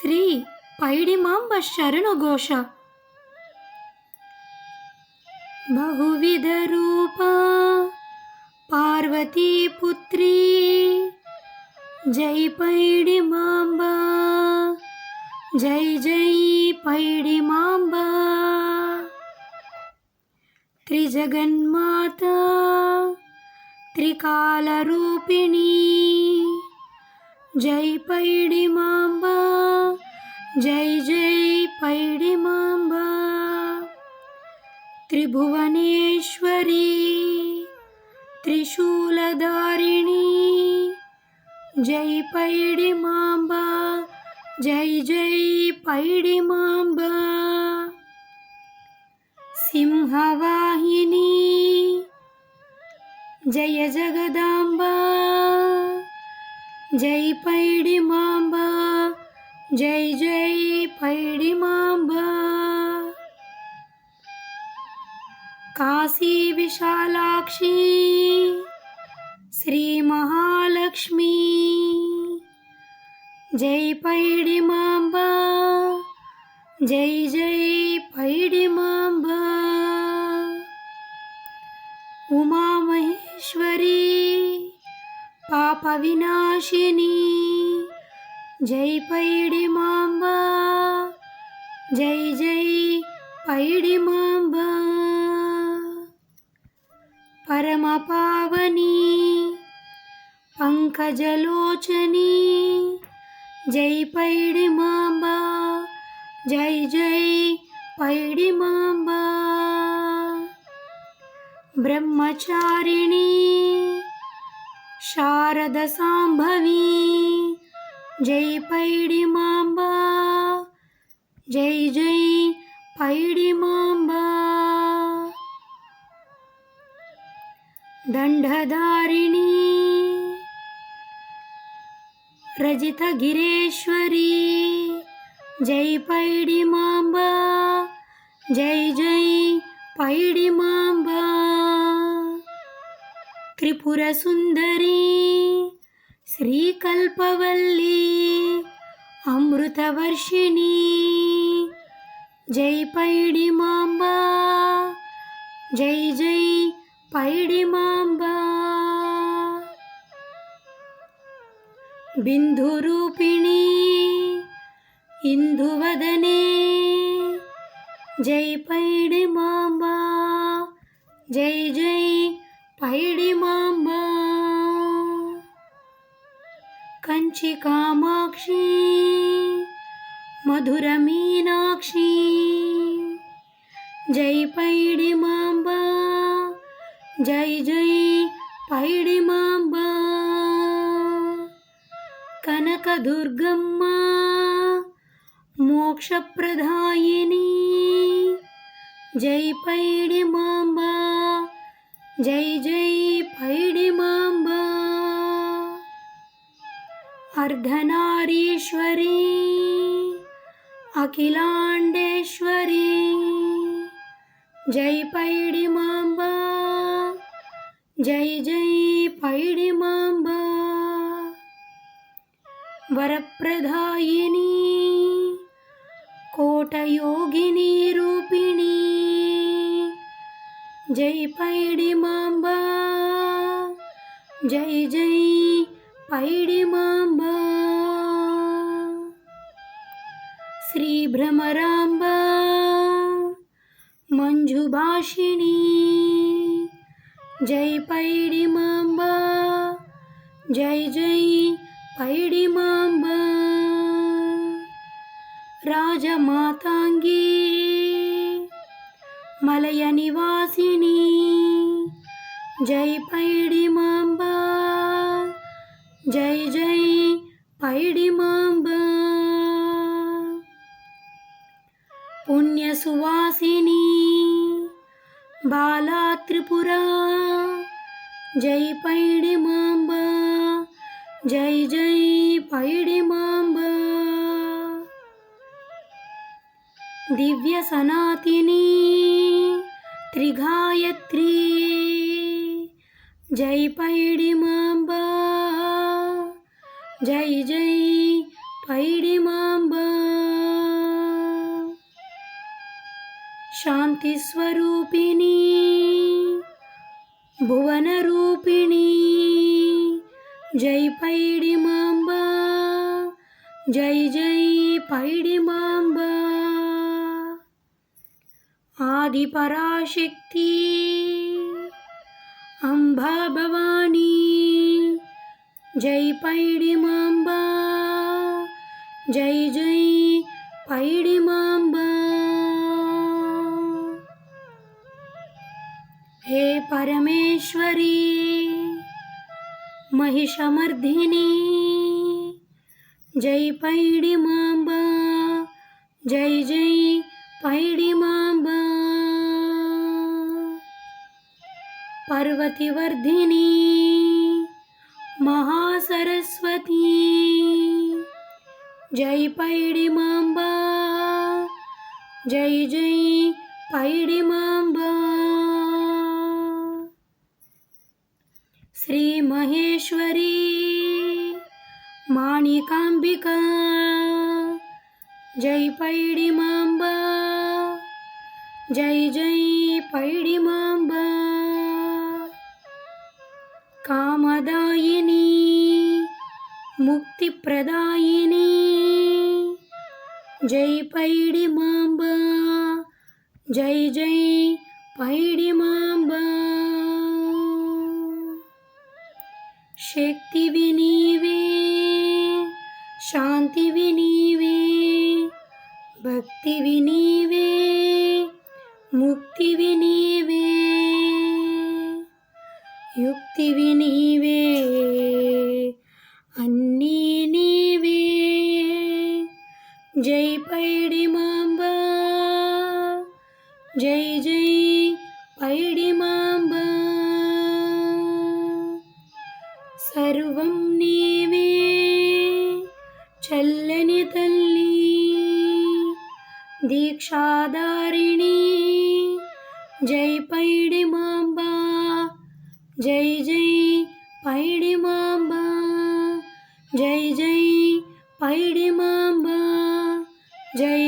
శ్రీ పైడిమాంబ శరణఘోష బహువిధ రూపా పార్వతీ పుత్రీ జై పైడిమాంబ జై జై जै पैणिमाम्बा जय जय पैणिमाम्बा त्रिभुवनेश्वरी त्रिशूलधारिणी जय पैडिमाम्बा जै जय पैणिमाम्बा सिंहवाहिनी जय जगदाम्बा जय पैणि माम्बा जै जय पैणि माम्बा काशीविशालाक्षी श्रीमहालक्ष्मी जय पैणि माम्बा जै जय पैणिमाम्बा उमामहेश्वरी పైడిమాంబ జై జై పైడిమాంబ. జై జై పైడి మాంబ పరమ పావని పంకజలోచని జై పైడిమాంబ. జై జై పైడిమాంబ. బ్రహ్మచారిణీ శారద సాంభవి జై పైడిమాంబ జై జై పైడి మాంబ దండధారిణి రజితగిరేశ్వరి జై పైడి మాంబ జై జై పైడి మాంబా త్రిపురసుందరీ శ్రీకల్పవల్లి అమృతవర్షిణి జై పైడి పైడిమాంబ జై జై పైడి పైడిమాంబ బిందురూపిణి ఇందువదనే జై పైడి పైడిమాంబ జై జై పైడి మాంబ కంచి కామాక్షి మధుర మీనాక్షి. జై పైడి మాంబ జై జై పైడి పైడిమాంబ కనకదుర్గమ్మ మోక్షప్రదాయిని జై పైడి మాంబా. जय जय फैडिमाम्बा अर्धनारीश्वरी अखिलाण्डेश्वरी जय पैडिमाम्बा जय जय पैडिमाम्बा वरप्रधायिनी कोटयोगिनीरूपिणी जय पैणिमाम्बा जय जय जयी पैडिमाम्ब श्रीभ्रमराम्ब मञ्जुभाषिणी जय पैणिमाम्बा जय जय जयी पैडिमाम्ब राजमाताङ्गी మలయ నివాసిని. జై పైడి పైడిమాంబ. జై జై పైడి పైడిమాంబ. పుణ్య సువాసిని బాలా త్రిపుర. జై పైడి పైడిమాంబ. జై జై పైడి పైడిమాంబ. దివ్య సనాతిని. त्रिगायत्री। जय पैडिमाम्बा जय जय पैडिमाम्बा शान्तिस्वरूपिणी। भुवनरू ఆది పరాశక్తి అంబా భవానీ జై పైడి మాంబా జై జై పైడి మాంబా హే పరమేశ్వరి మహిషమర్ధిని జై పైడి మాంబా జై జై పైడి మా పర్వతివర్ధిని మహాసరస్వతి. జై పైడిమాంబా జై జై పైడిమాంబా. శ్రీ మహేశ్వరి మాణికాంబిక జై పైడిమాంబా జై జై పైడిమాంబా. మాంబా कामदायिनी मुक्तिप्रदायिनी। जय पैणि माम्बा जय जय पैडि माम्ब शक्ति विनीवे भक्तिविनीवे मुक्तिविनी నీవే నీవే అన్నీ నీవే. జై పైడి మాంబ జై జై పైడి మాంబ. సర్వం నీవే చల్లని తల్లి దీక్షాదారిణి జై పైడి పైడిమాంబా జై జై పైడిమాంబా జై